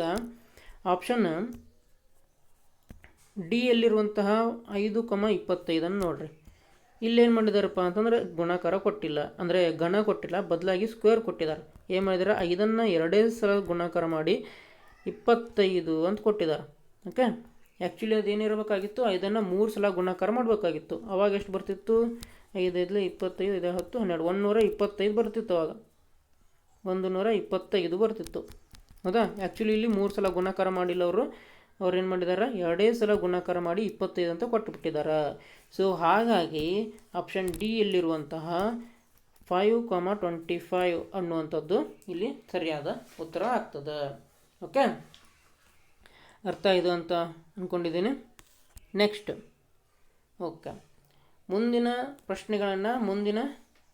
ಆಪ್ಷನ್ ಡಿ ಯಲ್ಲಿರುವಂತಹ ಐದು ಕಮ ಇಪ್ಪತ್ತೈದನ್ನು ನೋಡ್ರಿ. ಇಲ್ಲೇನು ಮಾಡಿದಾರಪ್ಪ ಅಂತಂದ್ರೆ ಗುಣಾಕಾರ ಕೊಟ್ಟಿಲ್ಲ. ಅಂದರೆ ಘನ ಕೊಟ್ಟಿಲ್ಲ, ಬದಲಾಗಿ ಸ್ಕ್ವೇರ್ ಕೊಟ್ಟಿದ್ದಾರೆ ಏನು ಮಾಡಿದಾರೆ? ಐದನ್ನು ಎರಡೇ ಸಲ ಗುಣಾಕಾರ ಮಾಡಿ ಇಪ್ಪತ್ತೈದು ಅಂತ ಕೊಟ್ಟಿದ್ದಾರೆ ಓಕೆ ಆ್ಯಕ್ಚುಲಿ ಅದೇನಿರಬೇಕಾಗಿತ್ತು ಐದನ್ನು ಮೂರು ಸಲ ಗುಣಾಕಾರ ಮಾಡಬೇಕಾಗಿತ್ತು. ಅವಾಗ ಎಷ್ಟು ಬರ್ತಿತ್ತು? ಐದೈದಲೆ ಇಪ್ಪತ್ತೈದು, ಐದು ಹತ್ತು, ಹನ್ನೆರಡು. ಒಂದು ನೂರ ಇಪ್ಪತ್ತೈದು ಬರ್ತಿತ್ತು ಅವಾಗ. ಒಂದು ನೂರ ಇಪ್ಪತ್ತೈದು ಬರ್ತಿತ್ತು. ಹೌದಾ? ಆ್ಯಕ್ಚುಲಿ ಇಲ್ಲಿ ಮೂರು ಸಲ ಗುಣಾಕಾರ ಮಾಡಿಲ್ಲ ಅವರು. ಅವ್ರು ಏನು ಮಾಡಿದ್ದಾರೆ ಎರಡೇ ಸಲ ಗುಣಾಕಾರ ಮಾಡಿ ಇಪ್ಪತ್ತೈದು ಅಂತ ಕೊಟ್ಟುಬಿಟ್ಟಿದ್ದಾರೆ ಸೊ ಹಾಗಾಗಿ ಆಪ್ಷನ್ ಡಿ ಯಲ್ಲಿರುವಂತಹ ಫೈವ್ ಕಾಮ ಟ್ವೆಂಟಿ ಫೈವ್ ಅನ್ನುವಂಥದ್ದು ಇಲ್ಲಿ ಸರಿಯಾದ ಉತ್ತರ ಆಗ್ತದೆ. ಓಕೆ ಅರ್ಥ ಆಯಿತು ಅಂತ ಅಂದ್ಕೊಂಡಿದ್ದೀನಿ ನೆಕ್ಸ್ಟ್ ಓಕೆ ಮುಂದಿನ ಪ್ರಶ್ನೆಗಳನ್ನು ಮುಂದಿನ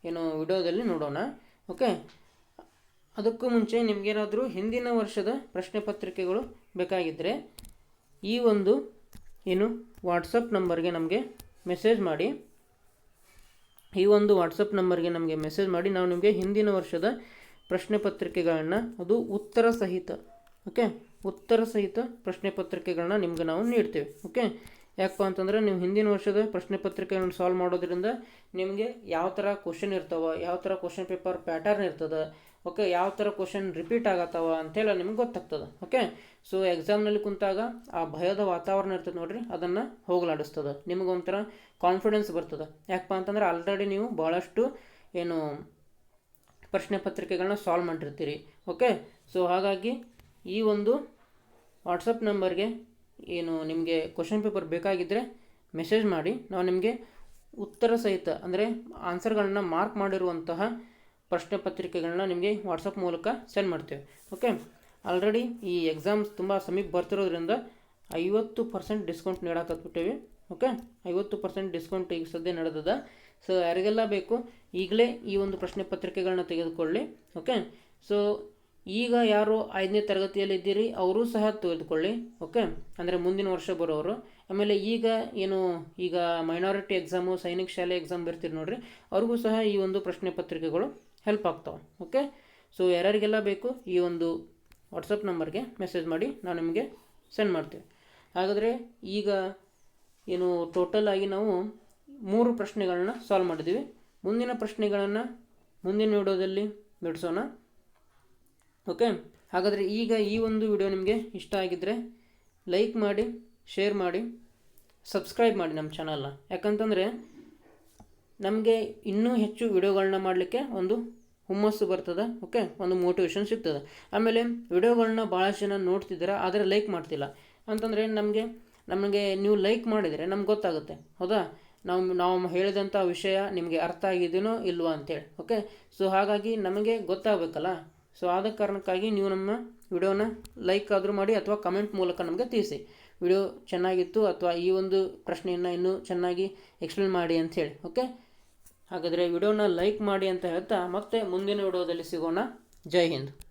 ಏನು ವಿಡಿಯೋದಲ್ಲಿ ನೋಡೋಣ. ಓಕೆ ಅದಕ್ಕೂ ಮುಂಚೆ ನಿಮಗೇನಾದರೂ ಹಿಂದಿನ ವರ್ಷದ ಪ್ರಶ್ನೆ ಪತ್ರಿಕೆಗಳು ಬೇಕಾಗಿದ್ದರೆ ಈ ಒಂದು ಏನು ವಾಟ್ಸಪ್ ನಂಬರ್ಗೆ ನಮಗೆ ಮೆಸೇಜ್ ಮಾಡಿ. ಈ ಒಂದು ವಾಟ್ಸಪ್ ನಂಬರ್ಗೆ ನಮಗೆ ಮೆಸೇಜ್ ಮಾಡಿ. ನಾವು ನಿಮಗೆ ಹಿಂದಿನ ವರ್ಷದ ಪ್ರಶ್ನೆ ಪತ್ರಿಕೆಗಳನ್ನು, ಅದು ಉತ್ತರ ಸಹಿತ ಓಕೆ ಉತ್ತರ ಸಹಿತ ಪ್ರಶ್ನೆ ಪತ್ರಿಕೆಗಳನ್ನ ನಿಮ್ಗೆ ನಾವು ನೀಡ್ತೇವೆ ಓಕೆ ಯಾಕಪ್ಪ ಅಂತಂದರೆ ನೀವು ಹಿಂದಿನ ವರ್ಷದ ಪ್ರಶ್ನೆ ಪತ್ರಿಕೆಗಳನ್ನು ಸಾಲ್ವ್ ಮಾಡೋದ್ರಿಂದ ನಿಮಗೆ ಯಾವ ಥರ ಕ್ವಶನ್ ಇರ್ತಾವೆ, ಯಾವ ಥರ ಕ್ವಶನ್ ಪೇಪರ್ ಪ್ಯಾಟರ್ನ್ ಇರ್ತದೆ ಓಕೆ ಯಾವ ಥರ ಕ್ವಶನ್ ರಿಪೀಟ್ ಆಗತ್ತವ ಅಂತೆಲ್ಲ ನಿಮ್ಗೆ ಗೊತ್ತಾಗ್ತದೆ. ಓಕೆ ಸೊ ಎಕ್ಸಾಮ್ನಲ್ಲಿ ಕುಂತಾಗ ಆ ಭಯದ ವಾತಾವರಣ ಇರ್ತದೆ ನೋಡ್ರಿ, ಅದನ್ನು ಹೋಗಲಾಡಿಸ್ತದೆ. ನಿಮಗೆ ಒಂಥರ ಕಾನ್ಫಿಡೆನ್ಸ್ ಬರ್ತದೆ. ಯಾಕಪ್ಪ ಅಂತಂದ್ರೆ ಆಲ್ರೆಡಿ ನೀವು ಭಾಳಷ್ಟು ಏನು ಪ್ರಶ್ನೆ ಪತ್ರಿಕೆಗಳನ್ನ ಸಾಲ್ವ್ ಮಾಡಿರ್ತೀರಿ. ಓಕೆ ಸೊ ಹಾಗಾಗಿ ಈ ಒಂದು ವಾಟ್ಸಪ್ ನಂಬರ್ಗೆ ಏನು ನಿಮಗೆ ಕ್ವಶನ್ ಪೇಪರ್ ಬೇಕಾಗಿದ್ದರೆ ಮೆಸೇಜ್ ಮಾಡಿ, ನಾವು ನಿಮಗೆ ಉತ್ತರ ಸಹಿತ ಅಂದರೆ ಆನ್ಸರ್ಗಳನ್ನ ಮಾರ್ಕ್ ಮಾಡಿರುವಂತಹ ಪ್ರಶ್ನೆ ಪತ್ರಿಕೆಗಳನ್ನ ನಿಮಗೆ ವಾಟ್ಸಪ್ ಮೂಲಕ ಸೆಂಡ್ ಮಾಡ್ತೇವೆ. ಓಕೆ ಆಲ್ರೆಡಿ ಈ ಎಕ್ಸಾಮ್ಸ್ ತುಂಬ ಸಮೀಪ ಬರ್ತಿರೋದ್ರಿಂದ ಐವತ್ತು ಪರ್ಸೆಂಟ್ ಡಿಸ್ಕೌಂಟ್ ನೀಡಾಕತ್ಬಿಟ್ಟೇವೆ. ಓಕೆ ಐವತ್ತು ಪರ್ಸೆಂಟ್ ಡಿಸ್ಕೌಂಟ್ ಈಗ ಸದ್ಯ ನಡೆದದ. ಸೊ ಯಾರಿಗೆಲ್ಲ ಬೇಕು, ಈಗಲೇ ಈ ಒಂದು ಪ್ರಶ್ನೆ ಪತ್ರಿಕೆಗಳನ್ನ ತೆಗೆದುಕೊಳ್ಳಿ. ಓಕೆ ಸೊ ಈಗ ಯಾರು ಐದನೇ ತರಗತಿಯಲ್ಲಿ ಇದ್ದೀರಿ, ಅವರೂ ಸಹ ತೆಗೆದುಕೊಳ್ಳಿ. ಓಕೆ ಅಂದರೆ ಮುಂದಿನ ವರ್ಷ ಬರೋರು. ಆಮೇಲೆ ಈಗ ಏನು, ಈಗ ಮೈನಾರಿಟಿ ಎಕ್ಸಾಮು ಸೈನಿಕ ಶಾಲೆ ಎಕ್ಸಾಮ್ ಬರ್ತೀರಿ ನೋಡ್ರಿ, ಅವ್ರಿಗೂ ಸಹ ಈ ಒಂದು ಪ್ರಶ್ನೆ ಪತ್ರಿಕೆಗಳು ಹೆಲ್ಪ್ ಆಗ್ತಾವೆ ಓಕೆ ಸೊ ಯಾರ್ಯಾರಿಗೆಲ್ಲ ಬೇಕು, ಈ ಒಂದು ವಾಟ್ಸಪ್ ನಂಬರ್ಗೆ ಮೆಸೇಜ್ ಮಾಡಿ ನಾವು ನಿಮಗೆ ಸೆಂಡ್ ಮಾಡ್ತೀವಿ. ಹಾಗಾದರೆ ಈಗ ಏನು ಟೋಟಲ್ ಆಗಿ ನಾವು ಮೂರು ಪ್ರಶ್ನೆಗಳನ್ನ ಸಾಲ್ವ್ ಮಾಡಿದ್ದೀವಿ ಮುಂದಿನ ಪ್ರಶ್ನೆಗಳನ್ನು ಮುಂದಿನ ವಿಡಿಯೋದಲ್ಲಿ ಬಿಡಿಸೋಣ ಓಕೆ ಹಾಗಾದರೆ ಈಗ ಈ ಒಂದು ವಿಡಿಯೋ ನಿಮಗೆ ಇಷ್ಟ ಆಗಿದ್ದರೆ ಲೈಕ್ ಮಾಡಿ ಶೇರ್ ಮಾಡಿ ಸಬ್ಸ್ಕ್ರೈಬ್ ಮಾಡಿ ನಮ್ಮ ಚಾನಲ್ನ ಯಾಕಂತಂದರೆ ನಮಗೆ ಇನ್ನೂ ಹೆಚ್ಚು ವಿಡಿಯೋಗಳನ್ನ ಮಾಡಲಿಕ್ಕೆ ಒಂದು ಹುಮ್ಮಸ್ಸು ಬರ್ತದೆ ಓಕೆ ಒಂದು ಮೋಟಿವೇಶನ್ ಸಿಗ್ತದೆ. ಆಮೇಲೆ ವಿಡಿಯೋಗಳನ್ನ ಭಾಳಷ್ಟು ಜನ ನೋಡ್ತಿದ್ದೀರ, ಆದರೆ ಲೈಕ್ ಮಾಡ್ತಿಲ್ಲ. ಅಂತಂದರೆ ನಮಗೆ ನಮಗೆ ನೀವು ಲೈಕ್ ಮಾಡಿದರೆ ನಮ್ಗೆ ಗೊತ್ತಾಗುತ್ತೆ, ಹೌದಾ? ನಾವು ನಾವು ಹೇಳಿದಂಥ ವಿಷಯ ನಿಮಗೆ ಅರ್ಥ ಆಗಿದೆಯೋ ಇಲ್ವಾ ಅಂತೇಳಿ ಓಕೆ ಸೊ ಹಾಗಾಗಿ ನಮಗೆ ಗೊತ್ತಾಗಬೇಕಲ್ಲ? ಸೊ ಆದ ಕಾರಣಕ್ಕಾಗಿ ನೀವು ನಮ್ಮ ವಿಡಿಯೋನ ಲೈಕ್ ಆದರೂ ಮಾಡಿ ಅಥವಾ ಕಮೆಂಟ್ ಮೂಲಕ ನಮಗೆ ತಿಳಿಸಿ. ವಿಡಿಯೋ ಚೆನ್ನಾಗಿತ್ತು ಅಥವಾ ಈ ಒಂದು ಪ್ರಶ್ನೆಯನ್ನು ಇನ್ನೂ ಚೆನ್ನಾಗಿ ಎಕ್ಸ್ಪ್ಲೇನ್ ಮಾಡಿ ಅಂಥೇಳಿ ಓಕೆ ಹಾಗಾದರೆ ವಿಡಿಯೋನ ಲೈಕ್ ಮಾಡಿ ಅಂತ ಹೇಳ್ತಾ ಮತ್ತೆ ಮುಂದಿನ ವಿಡಿಯೋದಲ್ಲಿ ಸಿಗೋಣ. ಜೈ ಹಿಂದ್.